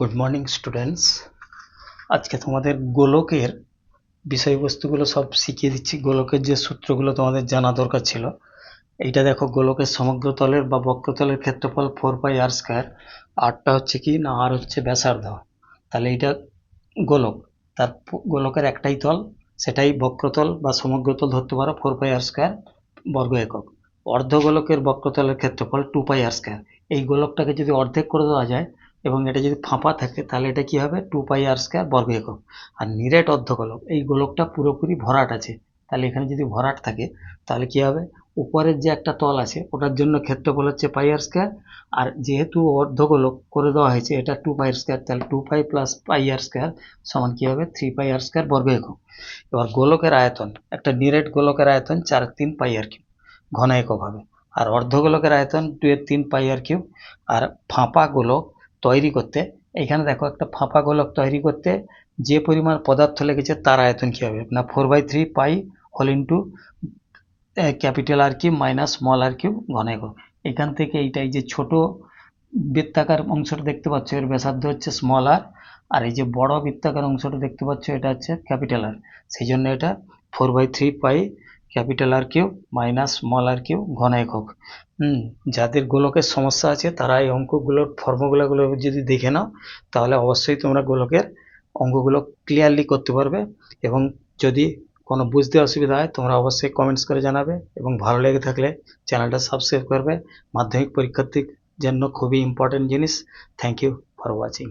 Good morning students আজকে তোমাদের গোলকের বিষয়বস্তুগুলো সব শিখিয়ে দিচ্ছি। গোলকের যে সূত্রগুলো তোমাদের জানা দরকার ছিল, এইটা দেখো, গোলকের সমগ্র তলের বা বক্রতলের ক্ষেত্রফল ফোর পাই আর স্কোয়ার আরটা হচ্ছে কি না, আর হচ্ছে ব্যাসার্ধ। তাহলে এইটা গোলক। তার গোলকের একটাই তল, সেটাই বক্রতল বা সমগ্রতল ধরতে পারো ফোর পাই আর স্কোয়ার বর্গ একক। অর্ধগোলকের বক্রতলের ক্ষেত্রফল টু পাই আর স্কোয়ার এই গোলকটাকে যদি অর্ধেক করে দেওয়া যায় এবং এটা যদি ফাঁপা থাকে, তাহলে এটা কি হবে? টু পাই আর স্কোয়ার বর্গ একক। আর নিরেট অর্ধগোলক, এই গোলকটা পুরোপুরি ভরাট আছে। তাহলে এখানে যদি ভরাট থাকে, তাহলে কি হবে? উপরের যে একটা তল আছে, ওটার জন্য ক্ষেত্রফল হচ্ছে পাই আর স্কোয়ার আর যেহেতু অর্ধগোলক করে দেওয়া হয়েছে, এটা টু পাই আর স্কোয়ার তাহলে two pi plus pi R square সমান কি হবে? থ্রি পাই আর স্কোয়ার বর্গ একক। এবার গোলকের আয়তন, একটা নিরেট গোলকের আয়তন চার তিন পাই আর কিউব ঘন একক হবে। আর অর্ধগোলকের আয়তন টু এর তিন পাই আর কিউব আর ফাঁপা গোলক তৈরি করতে। এখানে দেখো একটা ফাঁপা গোলক তৈরি করতে। যে পরিমাণ পদার্থ লেগেছে তার আয়তন কী হবে? না ফোর বাই থ্রি পাই হল into capital R cube minus small R cube ঘন এখান থেকে এইটাই যে ছোট বৃত্তাকার অংশটা দেখতে পাচ্ছ, এর ব্যাসার্ধ হচ্ছে স্মল আর আর এই যে বড় বৃত্তাকার অংশটা দেখতে পাচ্ছ, এটা হচ্ছে ক্যাপিটাল আর সেই জন্য এটা four by three pi capital R cube minus small R cube ঘন একক। হুম, যাদের গোলকের সমস্যা আছে তারা এই অঙ্কগুলোর ফর্মুলাগুলো যদি দেখে নাও, তাহলে অবশ্যই তোমরা গোলকের অঙ্কগুলো ক্লিয়ারলি করতে পারবে এবং যদি কোনো বুঝতে অসুবিধা হয় তোমরা অবশ্যই কমেন্টস করে জানাবে এবং ভালো লেগে থাকলে চ্যানেলটা সাবস্ক্রাইব করবে। মাধ্যমিক পরীক্ষার্থীর জন্য খুবই ইম্পর্টেন্ট জিনিস। Thank you for watching